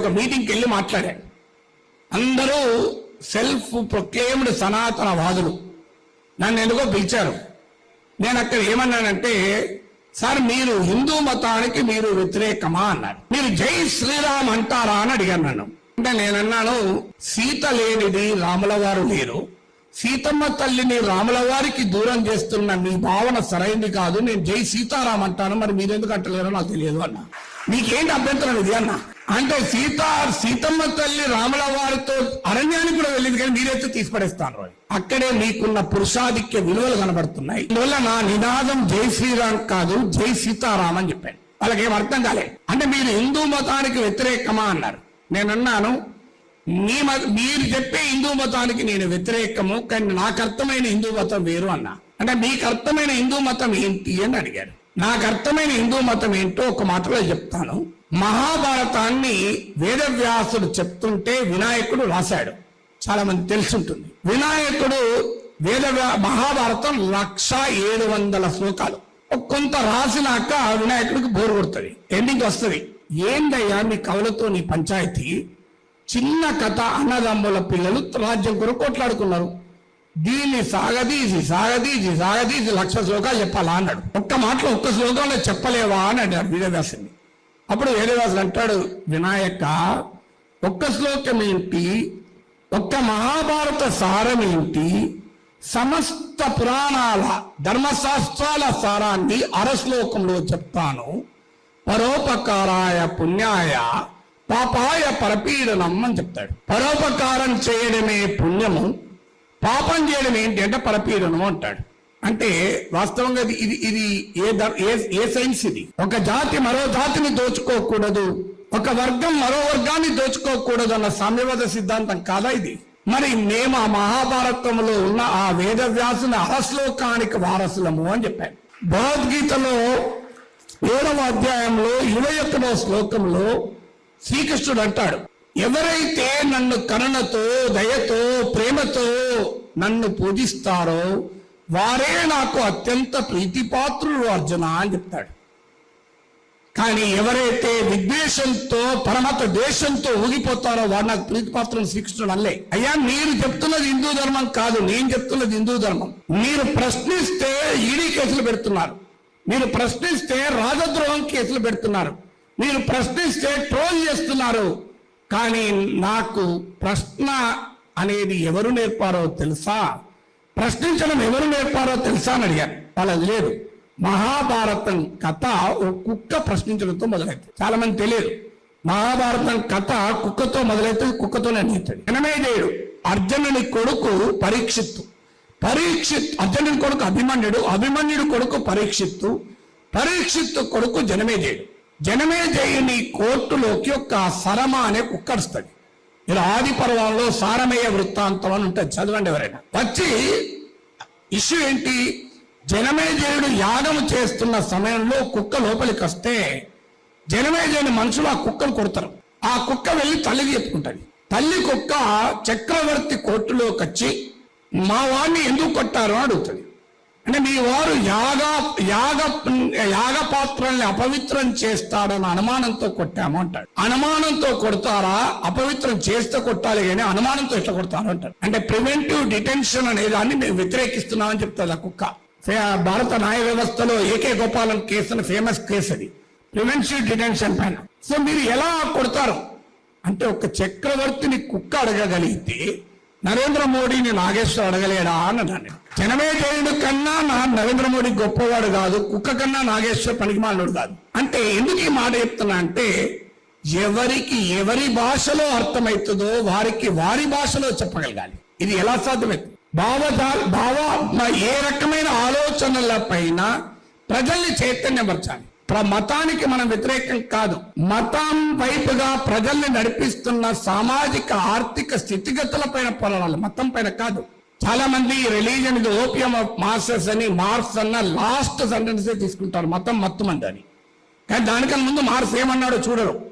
ఒక మీటింగ్కి వెళ్ళి మాట్లాడాడు అందరూ సెల్ఫ్ ప్రొక్లెయిమ్డ్ సనాతన వాదులు. నన్ను ఎందుకో పిలిచారు. నేను అక్కడ ఏమన్నానంటే సార్ మీరు హిందూ మతానికి మీరు వ్యతిరేకమా? అన్నారు మీరు జై శ్రీరామ్ అంటారా? అని అడిగాను నన్ను. అంటే నేనన్నాను సీత లేనిది రాముల వారు లేరు. సీతమ్మ తల్లిని రాముల వారికి దూరం చేస్తున్న మీ భావన సరైంది కాదు. నేను జై సీతారాం అంటాను. మరి మీరెందుకు అంటలేరో నాకు తెలియదు అన్న. మీకేంటి అభ్యంతరం ఇది అన్నా? అంటే సీత సీతమ్మ తల్లి రాముల వారితో అరణ్యానికి కూడా వెళ్ళింది కానీ మీరైతే తీసిపడేస్తాను అక్కడే మీకున్న పురుషాధిక్య విలువలు కనబడుతున్నాయి. ఇందువల్ల నా నినాదం జై శ్రీరామ్ కాదు జై సీతారాం అని చెప్పాను. వాళ్ళకి ఏం అర్థం కాలేదు అంటే మీరు హిందూ మతానికి వ్యతిరేకమా అన్నారు. నేను అన్నాను మీ మత మీరు చెప్పే హిందూ మతానికి నేను వ్యతిరేకము కానీ నాకు అర్థమైన హిందూ మతం వేరు అన్నా. అంటే మీకు అర్థమైన హిందూ మతం ఏంటి అని అడిగారు. నాకు అర్థమైన హిందూ మతం ఏంటో ఒక మాటలో చెప్తాను. మహాభారతాన్ని వేదవ్యాసుడు చెప్తుంటే వినాయకుడు రాశాడు. చాలా మంది తెలుసుంటుంది. వినాయకుడు వేద మహాభారతం లక్ష ఏడు వందల శ్లోకాలు. కొంత రాసినాక వినాయకుడికి బోరు కొడుతుంది. ఎండింగ్ వస్తుంది. ఏందయ్యా మీ కవులతో నీ పంచాయతీ? చిన్న కథ అన్నదమ్ముల పిల్లలు రాజ్యం కొరకు కొట్లాడుకున్నారు. దీన్ని సాగదీసి సాగదీసి సాగదీసి లక్ష శ్లోకాలు చెప్పాలా అన్నాడు. ఒక్క మాటలో ఒక్క శ్లోకంలో చెప్పలేవా అని అన్నాడు వేదవ్యాసుని అప్పుడు వేదవ్యాసుడు అంటాడు వినాయక ఒక్క శ్లోకం ఏంటి? ఒక్క మహాభారత సారం ఏంటి? సమస్త పురాణాల ధర్మశాస్త్రాల సారాన్ని అరశ్లోకంలో చెప్తాను. పరోపకారాయ పుణ్యాయ పాపాయ పరపీడనం అని చెప్తాడు. పరోపకారం చేయడమే పుణ్యము పాపం చేయడం ఏంటి అంటే పరపీడనం అంటాడు. అంటే వాస్తవంగా ఇది ఇది ఇది ఏ ఏ ఏ సైన్స్ ఇది? ఒక జాతి మరో జాతిని దోచుకోకూడదు. ఒక వర్గం మరో వర్గాన్ని దోచుకోకూడదు అన్న సామ్యవాద సిద్ధాంతం కాదా ఇది? మరి మేము ఆ మహాభారతంలో ఉన్న ఆ వేదవ్యాసుని అహశ్లోకానికి వారసులము అని చెప్పాను భగవద్గీతలో ఏడవ అధ్యాయంలో ఇరవై ఒకటవ శ్లోకంలో శ్రీకృష్ణుడు అంటాడు ఎవరైతే నన్ను కరుణతో దయతో ప్రేమతో నన్ను పూజిస్తారో వారే నాకు అత్యంత ప్రీతిపాత్రులు అర్జున అని చెప్తాడు. కానీ ఎవరైతే విద్వేషంతో పరమత దేశంతో ఊగిపోతారో వారు నాకు ప్రీతిపాత్రను శ్రీకృష్ణుడు అల్లే అయ్యా మీరు చెప్తున్నది హిందూ ధర్మం కాదు నేను చెప్తున్నది హిందూ ధర్మం. మీరు ప్రశ్నిస్తే ఈడీ కేసులు పెడుతున్నారు. మీరు ప్రశ్నిస్తే రాజద్రోహం కేసులు పెడుతున్నారు. మీరు ప్రశ్నిస్తే ట్రోల్ చేస్తున్నారు. కానీ నాకు ప్రశ్న అనేది ఎవరు నేర్పారో తెలుసా? ప్రశ్నించడం ఎవరు నేర్పారో తెలుసా అని అడిగారు. వాళ్ళది లేదు. మహాభారతం కథ ఓ కుక్క ప్రశ్నించడంతో మొదలవుతుంది చాలా మంది తెలియదు. మహాభారతం కథ కుక్కతో మొదలైతే కుక్కతోనే అన్నితుంది జనమేజయుడు అర్జునుని కొడుకు పరీక్షిత్తు. పరీక్షిత్ అర్జునుని కొడుకు అభిమన్యుడు అభిమన్యుడు కొడుకు పరీక్షిత్తు. పరీక్షిత్తు కొడుకు జనమేజయుడు జనమే జయుని కోర్టులోకి ఒక సరమ అనే కుక్క వస్తుంది ఇలా ఆది పర్వంలో సారమయ్య వృత్తాంతం అని ఉంటుంది. చదవండి ఎవరైనా. వచ్చి ఇష్యూ ఏంటి? జనమేజయుడు యాగం చేస్తున్న సమయంలో కుక్క లోపలికి వస్తే జనమేజయుని మనుషులు ఆ కుక్కను కొడతారు. ఆ కుక్క వెళ్ళి తల్లికి చెప్పుకుంటుంది. తల్లి కుక్క చక్రవర్తి కోర్టులోకి వచ్చి మా వాడిని ఎందుకు కొట్టారు? అని అడుగుతుంది. అంటే మీ వారు యాగ యాగ యాగ పాత్రల్ని అపవిత్రం చేస్తాడని అనుమానంతో కొట్టాము అంటాడు. అనుమానంతో కొడతారా? అపవిత్రం చేస్తే కొట్టాలి కానీ అనుమానంతో ఎట్లా కొడతారు అంటాడు. అంటే ప్రివెంటివ్ డిటెన్షన్ అనే దాన్ని మేము వ్యతిరేకిస్తున్నామని చెప్తుంది ఆ కుక్క. భారత న్యాయ వ్యవస్థలో ఏకే గోపాలం కేసు అని ఫేమస్ కేసు అది. ప్రివెన్షన్ డిటెన్షన్ పైన. సో మీరు ఎలా కొడతారు? అంటే ఒక చక్రవర్తిని కుక్క అడగగలిగితే నరేంద్ర మోడీని నాగేశ్వర అడగలేడా అని అన్నాను జనమేజయుడు కన్నా నా నరేంద్ర మోడీ గొప్పవాడు కాదు కుక్క కన్నా నాగేశ్వర పనికిమాలినోడు కాదు. అంటే ఎందుకు ఈ మాట చెప్తున్నా అంటే ఎవరికి ఎవరి భాషలో అర్థమవుతుందో వారికి వారి భాషలో చెప్పగలగాలి. ఇది ఎలా సాధ్యమవుతుంది భావ భావ ఏ రకమైన ఆలోచనల పైన ప్రజల్ని చైతన్యపరచాలి. మతానికి మనం వ్యతిరేకం కాదు. మతం వైపుగా ప్రజల్ని నడిపిస్తున్న సామాజిక ఆర్థిక స్థితిగతుల పైన పోరాడాలి. మతం పైన కాదు. చాలా మంది రిలీజన్ ఇది ఓపియం ఆఫ్ మాస్టర్స్ అని మార్క్స్ అన్న లాస్ట్ సెంటెన్సే తీసుకుంటారు. మతం మత్తం అని. కానీ దానికన్నా ముందు మార్క్స్ ఏమన్నాడో చూడరు.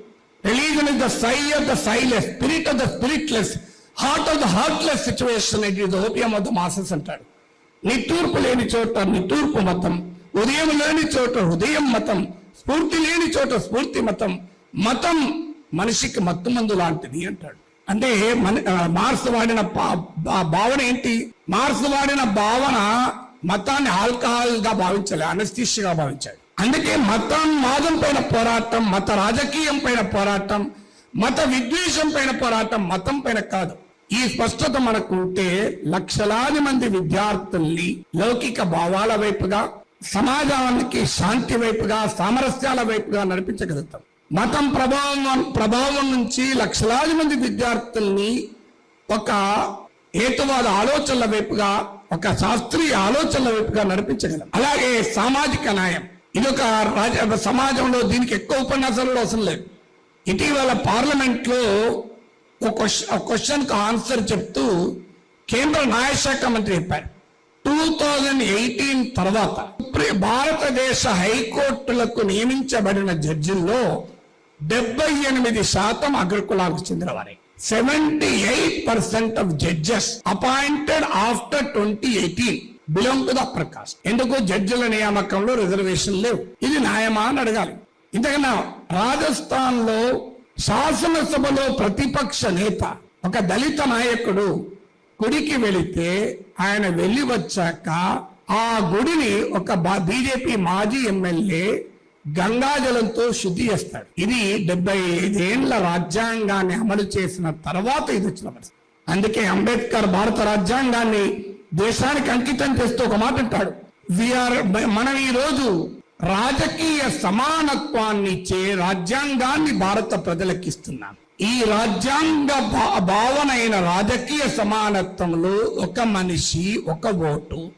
Religion is the sigh of the sighless spirit of the spiritless heart of the heartless situation it is opium of the masses అంటాడు. తూర్పు లేని చోట తూర్పు మతం ఉదయం లేని చోట హృదయం మతం స్ఫూర్తి లేని చోట స్ఫూర్తి మతం మతం మనిషికి మత్తుమందు లాంటిది అంటాడు. అంటే మన మార్స్ వాడిన పా- భావన ఏంటి? మార్స్ వాడిన భావన మతాన్ని ఆల్కహాల్గా భావించాలి అనస్థిషిగా భావించాలి అందుకే మతం మాదం పైన పోరాటం మత రాజకీయం పైన పోరాటం మత విద్వేషం పైన పోరాటం మతం పైన కాదు. ఈ స్పష్టత మనకు ఉంటే లక్షలాది మంది విద్యార్థుల్ని లౌకిక భావాల వైపుగా సమాజానికి శాంతి వైపుగా సామరస్యాల వైపుగా నడిపించగలుగుతాం. మతం ప్రభావం ప్రభావం నుంచి లక్షలాది మంది విద్యార్థుల్ని ఒక హేతువాద ఆలోచనల వైపుగా ఒక శాస్త్రీయ ఆలోచనల వైపుగా నడిపించగలం. అలాగే సామాజిక న్యాయం. ఇది ఒక రాజ సమాజంలో దీనికి ఎక్కువ ఉపన్యాసాలు అవసరం లేదు. ఇటీవల పార్లమెంట్లో ఒక క్వశ్చన్ క్వశ్చన్కు ఆన్సర్ చెప్తూ కేంద్ర న్యాయశాఖ మంత్రి చెప్పారు. టూ థౌజండ్ ఎయిటీన్ తర్వాత భారతదేశ హైకోర్టులకు నియమించబడిన జడ్జిల్లో డెబ్బై ఎనిమిది శాతం అగ్రకులాలకు చెందిన వారే seventy eight percent of judges appointed after twenty eighteen belong to the upper caste ఎందుకు? జడ్జిల నియామకంలో రిజర్వేషన్ లేవు. ఇది న్యాయమా అని అడగాలి. ఇంతకన్నా రాజస్థాన్లో శాసనసభలో ప్రతిపక్ష నేత ఒక దళిత నాయకుడు గుడికి వెళితే ఆయన వెళ్ళి వచ్చాక ఆ గుడిని ఒక బీజేపీ మాజీ ఎమ్మెల్యే గంగాజలంతో శుద్ధి చేస్తాడు. ఇది డెబ్బై ఐదేళ్ళ రాజ్యాంగాన్ని అమలు చేసిన తర్వాత ఇది వచ్చిన పరిస్థితి. అందుకే అంబేద్కర్ భారత రాజ్యాంగాన్ని దేశానికి అంకితం చేస్తూ ఒక మాట అంటాడు. విఆర్ మనం ఈ రోజు రాజకీయ సమానత్వాన్ని ఇచ్చే రాజ్యాంగాన్ని భారత ప్రజలకు ఇస్తున్నాను ఈ రాజ్యాంగ భా- భావన అయిన రాజకీయ సమానత్వంలో ఒక మనిషి ఒక ఓటు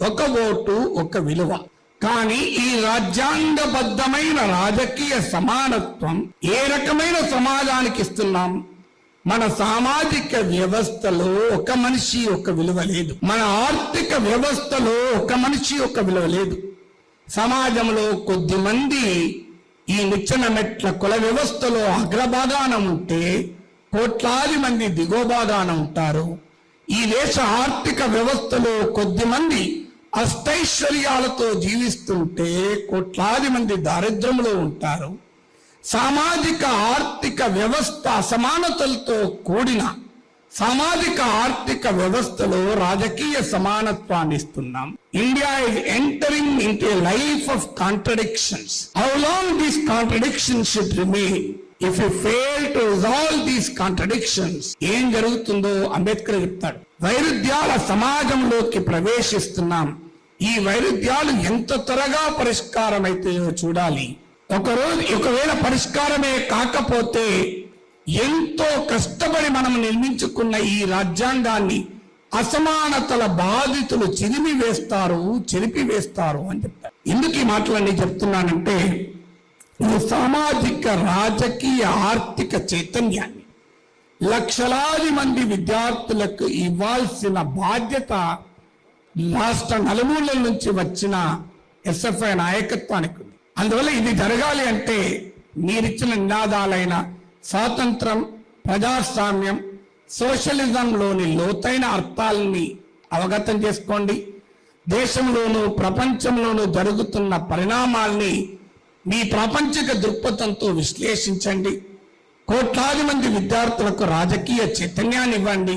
ఒక ఓటు ఒక విలువ. కానీ ఈ రాజ్యాంగబద్ధమైన రాజకీయ సమానత్వం ఏ రకమైన సమాజానికి ఇస్తున్నాం మన సామాజిక వ్యవస్థలో ఒక మనిషి ఒక విలువ లేదు. మన ఆర్థిక వ్యవస్థలో ఒక మనిషి ఒక విలువ లేదు. సమాజంలో కొద్ది మంది ఈ నిచ్చెన మెట్ల కుల వ్యవస్థలో అగ్రభాగాన ఉంటే కోట్లాది మంది దిగువ భాగాన ఉంటారు. ఈ దేశ ఆర్థిక వ్యవస్థలో కొద్ది మంది అష్టైశ్వర్యాలతో జీవిస్తుంటే కోట్లాది మంది దారిద్ర్యంలో ఉంటారు. సామాజిక ఆర్థిక వ్యవస్థ అసమానతలతో కూడిన సామాజిక ఆర్థిక వ్యవస్థలో రాజకీయ సమానత్వాన్ని ఇస్తున్నాం. India is entering into life of contradictions how long these contradictions should remain if you fail to resolve these contradictions ఏం జరుగుతుందో అంబేద్కర్ చెప్తాడు. వైరుధ్యాల సమాజంలోకి ప్రవేశిస్తున్నాం. ఈ వైరుధ్యాలు ఎంత త్వరగా పరిష్కారం చూడాలి. ఒకరోజు ఒకవేళ పరిష్కారమే కాకపోతే ఎంతో కష్టపడి మనం నిర్మించుకున్న ఈ రాజ్యాంగాన్ని అసమానతల బాధితులు చిరిమి వేస్తారు చెరిపి వేస్తారు అని చెప్తారు ఎందుకు ఈ మాటలన్నీ చెప్తున్నానంటే ఈ సామాజిక రాజకీయ ఆర్థిక చైతన్యాన్ని లక్షలాది మంది విద్యార్థులకు ఇవ్వాల్సిన బాధ్యత రాష్ట్ర నలుమూలల నుంచి వచ్చిన ఎస్ఎఫ్ఐ నాయకత్వానికి ఉంది. అందువల్ల ఇది జరగాలి అంటే మీరిచ్చిన నినాదాలైన స్వాతంత్రం ప్రజాస్వామ్యం సోషలిజంలోని లోతైన అర్థాలని అవగతం చేసుకోండి. దేశంలోనూ ప్రపంచంలోనూ జరుగుతున్న పరిణామాల్ని మీ ప్రాపంచిక దృక్పథంతో విశ్లేషించండి. కోట్లాది మంది విద్యార్థులకు రాజకీయ చైతన్యాన్ని ఇవ్వండి.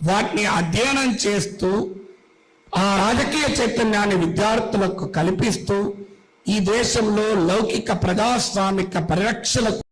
వాటిని అధ్యయనం చేస్తూ ఆ రాజకీయ చైతన్యాన్ని విద్యార్థులకు కల్పిస్తూ ఈ దేశంలో లౌకిక ప్రజాస్వామిక పరిరక్షణకు